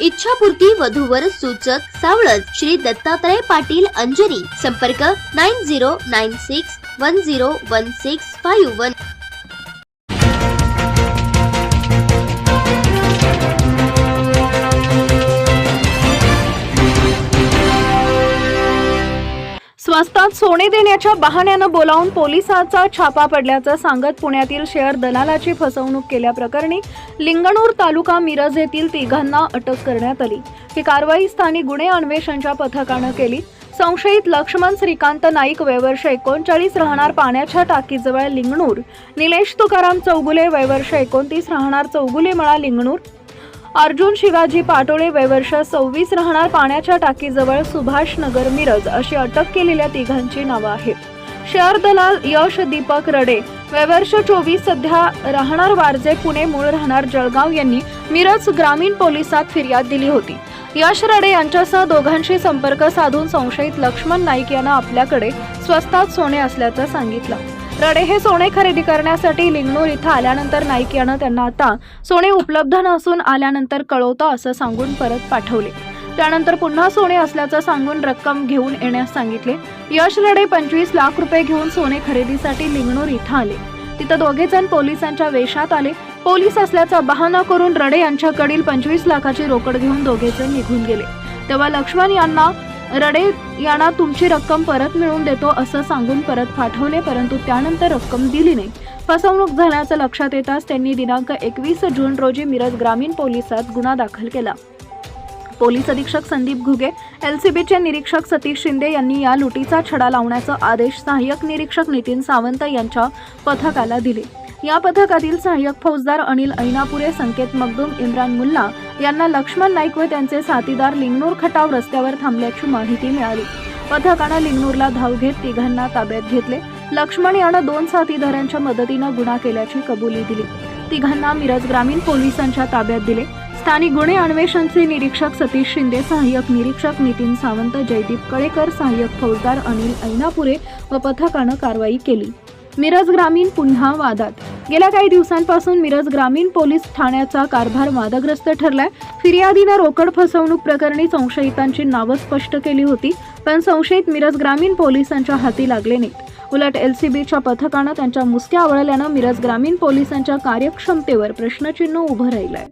इच्छापूर्ती वधूवर सूचक सावळज श्री दत्तात्रय पाटील अंजनी. संपर्क nine zero nine six one zero one six five one. स्वस्तात सोने देण्याच्या बहाण्यानं बोलावून पोलिसाचा छापा पडल्याचं सांगत पुण्यातील शेअर दलालाची फसवणूक केल्याप्रकरणी लिंगणूर तालुका मिरज येथील तिघांना अटक करण्यात आली. ही कारवाई स्थानिक गुन्हे अन्वेषणच्या पथकानं केली. संशयित लक्ष्मण श्रीकांत नाईक वयवर्ष एकोणचाळीस राहणार पाण्याच्या टाकीजवळ लिंगणूर. निलेश तुकाराम चौगुले वयवर्ष एकोणतीस राहणार चौगुले मळा लिंगणूर. अर्जुन शिवाजी पाटोळे वयवर्ष सव्वीस राहणार पाण्याच्या टाकीजवळ सुभाष नगर मिरज अशी अटक केलेल्या तिघांची नावं आहेत. शेअर दलाल यश दीपक रडे वयवर्ष चोवीस सध्या राहणार वारजे पुणे मूळ राहणार जळगाव यांनी मिरज ग्रामीण पोलिसात फिर्याद दिली होती. यश रडे यांच्यासह दोघांशी संपर्क साधून संशयित लक्ष्मण नाईक यांना आपल्याकडे स्वस्तात सोने असल्याचं सांगितलं. रडे हे सोने खरेदी करण्यासाठी लिंगणूर इथं आल्यानंतर नाईक यानं त्यांना आता सोने उपलब्ध नसून आल्यानंतर कळवतं असं सांगून परत पाठवले. त्यानंतर पुन्हा सोने असल्याचं सांगून रक्कम घेऊन येण्यास सांगितले. यश रडे पंचवीस लाख रुपये घेऊन सोने खरेदीसाठी लिंगणूर इथं आले. तिथं दोघे जण पोलिसांच्या वेशात आले. पोलीस असल्याचा बहाणा करून रडे यांच्याकडील पंचवीस लाखाची रोकड घेऊन दोघे जण निघून गेले. तेव्हा लक्ष्मण यांना रडे यांना तुमची रक्कम परत मिळवून देतो असं सांगून परत पाठवले परंतु त्यानंतर रक्कम दिली नाही. फसवणूक झाल्याचं लक्षात येताच त्यांनी दिनांक एकवीस जून रोजी मिरज ग्रामीण पोलिसात गुन्हा दाखल केला. पोलीस अधीक्षक संदीप घुगे एलसीबीचे निरीक्षक सतीश शिंदे यांनी या लुटीचा छडा लावण्याचा आदेश सहाय्यक निरीक्षक नितीन सावंत यांच्या पथकाला दिले. या पथकातील सहाय्यक फौजदार अनिल ऐनापुरे संकेत मगदूम इम्रान मुल्ला यांना लक्ष्मण नाईक व त्यांचे साथीदार लिंगणूर खटाव रस्त्यावर थांबल्याची माहिती मिळाली. पथकानं लिंगनूरला धाव घेत तिघांना ताब्यात घेतले. लक्ष्मण यानं दोन साथीदारांच्या मदतीनं गुन्हा केल्याची कबुली दिली. तिघांना मिरज ग्रामीण पोलिसांच्या ताब्यात दिले. स्थानिक गुन्हे अन्वेषणचे निरीक्षक सतीश शिंदे सहाय्यक निरीक्षक नितीन सावंत जयदीप कळेकर सहाय्यक फौजदार अनिल ऐनापुरे व पथकानं कारवाई केली. मिरज ग्रामीण पुन्हा वादात. गेल्या काही दिवसांपासून मिरज ग्रामीण पोलीस ठाण्याचा कारभार वादग्रस्त ठरलाय. फिर्यादीनं रोकड फसवणूक प्रकरणी संशयितांची नावं स्पष्ट केली होती पण संशयित मिरज ग्रामीण पोलिसांच्या हाती लागले नाहीत. उलट एलसीबीच्या पथकानं त्यांच्या मुसक्या आवळल्यानं मिरज ग्रामीण पोलिसांच्या कार्यक्षमतेवर प्रश्नचिन्ह उभं राहिलंय.